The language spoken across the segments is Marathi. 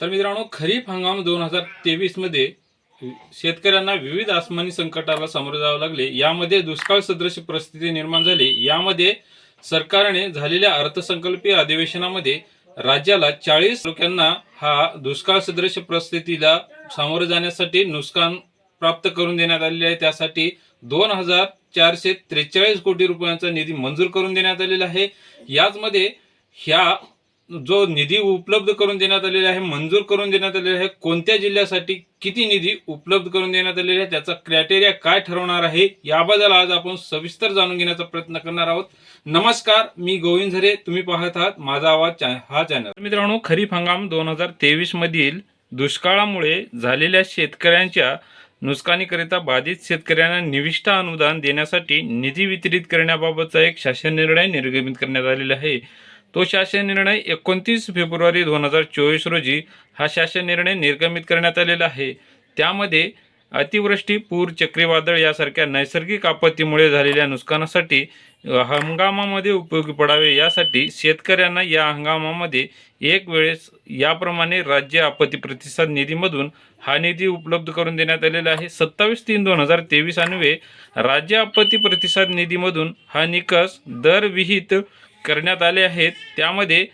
तर मित्रांनो खरीप हंगाम दोन हजार तेवीसमध्ये शेतकऱ्यांना विविध आसमानी संकटाला सामोरे जावं लागले. यामध्ये दुष्काळ सदृश परिस्थिती निर्माण झाली. यामध्ये सरकारने झालेल्या अर्थसंकल्पीय अधिवेशनामध्ये राज्याला चाळीस लोकांना हा दुष्काळ सदृश परिस्थितीला सामोरे जाण्यासाठी नुकसान प्राप्त करून देण्यात आलेले आहे. त्यासाठी दोन हजार चारशे त्रेचाळीस कोटी रुपयांचा निधी मंजूर करून देण्यात आलेला आहे. याचमध्ये ह्या जो निधी उपलब्ध करून देण्यात आलेला आहे मंजूर करून देण्यात आलेला आहे कोणत्या जिल्ह्यासाठी किती निधी उपलब्ध करून देण्यात आलेला आहे त्याचा क्रायटेरिया काय ठरवणार आहे याबद्दल आज आपण सविस्तर जाणून घेण्याचा प्रयत्न करणार आहोत. नमस्कार मी गोविंद झरे तुम्ही पाहत आहात माझा आवाज हा चॅनल मित्रांनो खरीप हंगाम दोन हजार तेवीस मधील दुष्काळामुळे झालेल्या शेतकऱ्यांच्या नुकसानीकरिता बाधित शेतकऱ्यांना निविष्ट अनुदान देण्यासाठी निधी वितरित करण्याबाबतचा एक शासन निर्णय निर्गमित करण्यात आलेला आहे. तो शासन निर्णय एकोणतीस फेब्रुवारी दोन हजार चोवीस रोजी हा शासन निर्णय निर्गमित करण्यात आलेला आहे. त्यामध्ये अतिवृष्टी पूर चक्रीवादळ यासारख्या नैसर्गिक आपत्तीमुळे झालेल्या नुकसानासाठी हंगामामध्ये उपयोगी पडावे यासाठी शेतकऱ्यांना या हंगामामध्ये एक वेळेस याप्रमाणे राज्य आपत्ती प्रतिसाद निधीमधून हा निधी उपलब्ध करून देण्यात आलेला आहे. सत्तावीस तीन दोन हजार तेवीस अन्वे राज्य आपत्ती प्रतिसाद निधीमधून हा निकष दर विहित करण्यात आले आहेत. त्यामध्ये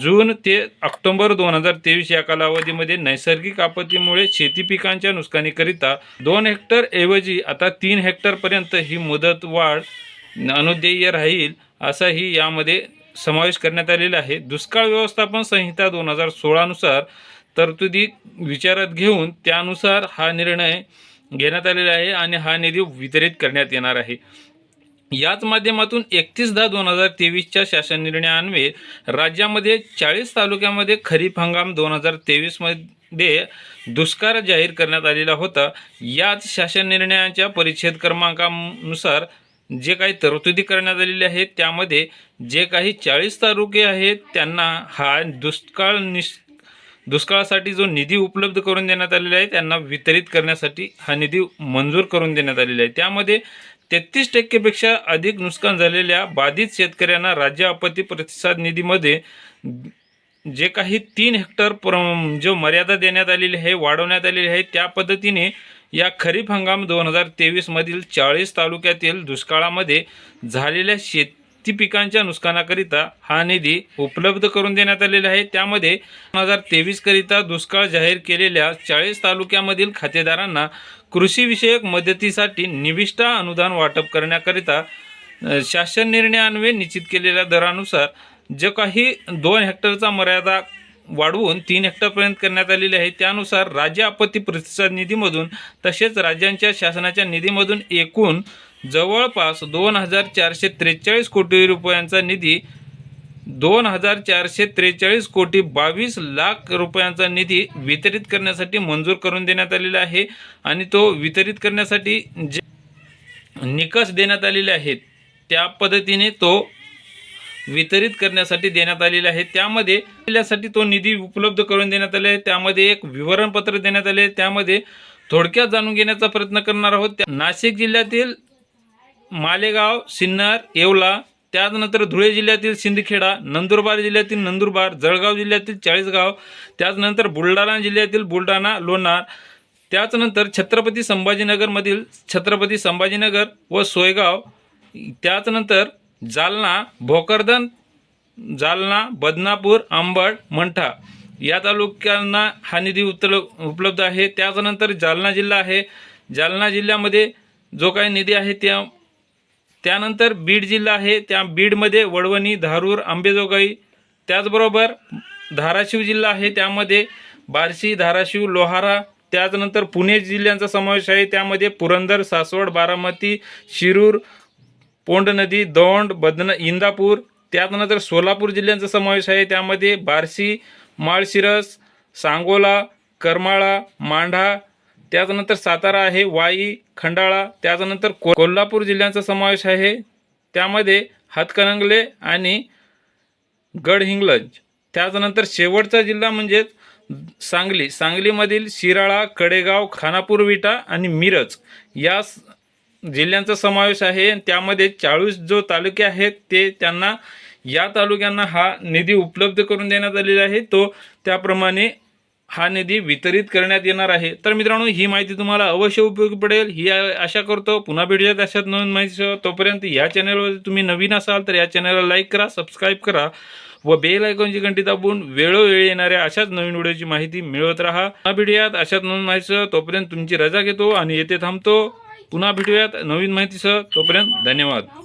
जून ते ऑक्टोबर दोन हजार तेवीस या कालावधीमध्ये नैसर्गिक आपत्तीमुळे शेती पिकांच्या नुकसानीकरिता दोन हेक्टर ऐवजी आता तीन हेक्टरपर्यंत ही मुदत वाढ अनुदेय राहील असाही यामध्ये समावेश करण्यात आलेला आहे. दुष्काळ व्यवस्थापन संहिता दोन हजार सोळानुसार तरतुदी विचारात घेऊन त्यानुसार हा निर्णय घेण्यात आलेला आहे आणि हा निधी वितरित करण्यात येणार आहे. याच माध्यमातून एकतीस दहा दोन हजार तेवीसच्या शासन निर्णयान्वये राज्यामध्ये चाळीस तालुक्यामध्ये खरीप हंगाम दोन हजार तेवीसमध्ये दुष्काळ जाहीर करण्यात आलेला होता. याच शासन निर्णयाच्या परिच्छेद क्रमांकानुसार जे काही तरतुदी करण्यात आलेली आहेत त्यामध्ये जे काही चाळीस तालुके आहेत त्यांना हा दुष्काळ निष दुष्काळासाठी जो निधी उपलब्ध करून देण्यात आलेला आहे त्यांना वितरित करण्यासाठी हा निधी मंजूर करून देण्यात आलेला आहे. त्यामध्ये तेहतीस टक्केपेक्षा अधिक नुकसान झालेल्या बाधित शेतकऱ्यांना राज्य आपत्ती प्रतिसाद निधीमध्ये जे काही तीन हेक्टर प्र जो मर्यादा देण्यात आलेली आहे वाढवण्यात आलेली आहे त्या पद्धतीने या खरीप हंगाम दोन हजार तेवीसमधील चाळीस तालुक्यातील दुष्काळामध्ये झालेल्या शेती पिकांच्या नुकसानाकरिता हा निधी उपलब्ध करून देण्यात आलेला आहे. त्यामध्ये दोन हजार तेवीसकरिता दुष्काळ जाहीर केलेल्या चाळीस तालुक्यामधील खातेदारांना कृषीविषयक मदतीसाठी निविष्ठा अनुदान वाटप करण्याकरिता शासन निर्णयान्वये निश्चित केलेल्या दरानुसार जे काही दोन हेक्टरचा मर्यादा वाढवून तीन हेक्टरपर्यंत करण्यात आलेली आहे त्यानुसार राज्य आपत्ती प्रतिसाद निधीमधून तसेच राज्यांच्या शासनाच्या निधीमधून एकूण जवळपास दोन हजार चारशे त्रेचाळीस कोटी रुपयांचा निधी दोन हजार चारशे त्रेचाळीस कोटी बावीस लाख रुपयांचा निधी वितरित करण्यासाठी मंजूर करून देण्यात आलेला आहे. आणि तो वितरित करण्यासाठी जे निकष देण्यात आलेले आहेत त्या पद्धतीने तो वितरित करण्यासाठी देण्यात आलेले आहे. त्यामध्ये जिल्ह्यासाठी तो निधी उपलब्ध करून देण्यात आले आहे. त्यामध्ये एक विवरणपत्र देण्यात आले आहे. त्यामध्ये थोडक्यात जाणून घेण्याचा प्रयत्न करणार आहोत. नाशिक जिल्ह्यातील मालेगाव सिन्नर येवला त्याचनंतर धुळे जिल्ह्यातील सिंदखेडा नंदुरबार जिल्ह्यातील नंदुरबार जळगाव जिल्ह्यातील चाळीसगाव त्याचनंतर बुलढाणा जिल्ह्यातील बुलढाणा लोणार त्याचनंतर छत्रपती संभाजीनगरमधील छत्रपती संभाजीनगर व सोयगाव त्याचनंतर जालना भोकरदन जालना बदनापूर अंबड मंठा या तालुक्यांना हा निधी उतल उपलब्ध आहे. त्याचनंतर जालना जिल्हा आहे. जालना जिल्ह्यामध्ये जो काही निधी आहे त्या त्यानंतर बीड जिल्हा आहे. त्या बीडमध्ये वडवणी धारूर आंबेजोगाई त्याचबरोबर धाराशिव जिल्हा आहे. त्यामध्ये बार्शी धाराशिव लोहारा त्याचनंतर पुणे जिल्ह्यांचा समावेश आहे. त्यामध्ये पुरंदर सासवड बारामती शिरूर पोंड नदी दौंड बदन इंदापूर त्यानंतर सोलापूर जिल्ह्यांचा समावेश आहे. त्यामध्ये बार्शी माळशिरस सांगोला करमाळा मांढा त्याच्यानंतर सातारा आहे वाई खंडाळा त्याच्यानंतर को कोल्हापूर जिल्ह्यांचा समावेश आहे. त्यामध्ये हातकणंगले आणि गडहिंग्लज. त्याच्यानंतर शेवटचा जिल्हा म्हणजेच सांगली. सांगलीमधील शिराळा कडेगाव खानापूर विटा आणि मिरज या जिल्ह्यांचा समावेश आहे. त्यामध्ये चाळीस जो तालुके आहेत ते त्यांना या तालुक्यांना हा निधी उपलब्ध करून देण्यात आलेला आहे. तो त्याप्रमाणे हा निधी वितरित करण्यात येणार आहे. तर मित्रांनो ही माहिती तुम्हाला अवश्य उपयोगी पडेल. ही आशा करतो पुन्हा भेटूयात अशात नवीन माहिती तोपर्यंत या चॅनलवर तुम्ही नवीन असाल तर या चॅनलला लाईक करा सबस्क्राईब करा व बेल आयकॉनची घंटी दाबून वेळोवेळी येणाऱ्या अशाच नवीन व्हिडिओची माहिती मिळवत राहा. पुन्हा भेटूयात अशात नवीन माहितीसह. तोपर्यंत तुमची रजा घेतो आणि येथे थांबतो. पुन्हा भेटूयात नवीन माहितीसह. तोपर्यंत धन्यवाद.